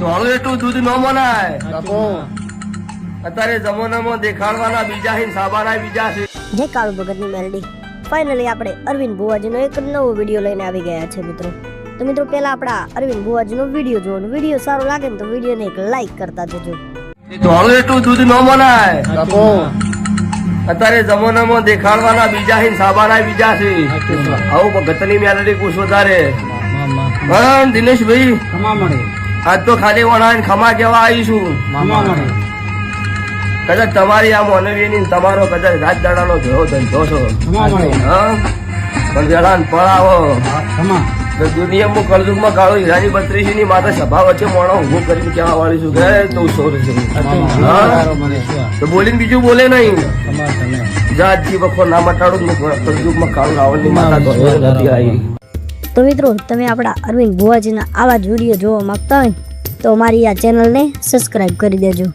ધોળું એટલું દૂધ ન મનાય. બાપુ અત્યારે જમાનામાં દેખાડવાના બીજા છે ને સાબાના બીજા છે. જય કાળુ ભગતની મેલડી. ફાઇનલી આપણે અરવિંદ ભુવાજીનો એક નવો વીડિયો લઈને આવી ગયા છે મિત્રો. તો મિત્રો પહેલા આપણા અરવિંદ ભુવાજીનો વીડિયો જોવાનો વીડિયો સારો લાગે ને તો વિડીયોને એક લાઈક કરતા જજો. ધોળું એટલું દૂધ ન મનાય. બાપુ અત્યારે જમાનામાં દેખાડવાના બીજા છે ને સાબાના બીજા છે. આવું ભગતની મેલડી કુશ વધારે દિનેશભાઈ. મળે. આજ તો ખાલી વણાને ખમા કેવા આવીશું કદાચ તમારી આ મોનવીની ને તમારો કદાચ રાત દાડાનો જોયો ધંધો છો પણ વેળા પડાવો. ખમા. તો દુનિયામાં કળજુગમાં કાળો હીરાની બત્રીસી ની માતા સભા વચ્ચે મોણો ઊભો કરીને કેવા વાળી છું કે તું સોર છે. બોલીને બીજું બોલે નહીં. જાતજી વખો ના મટાડું કળજુગમાં કાળો રાવણની માતા નથી આવી. તો મિત્રો, તમે આપણા અરવિંદ ભુવાજીના આવા જ વીડિયો જોવા માગતા હોય તો અમારી આ ચેનલને સબસ્ક્રાઈબ કરી દેજો.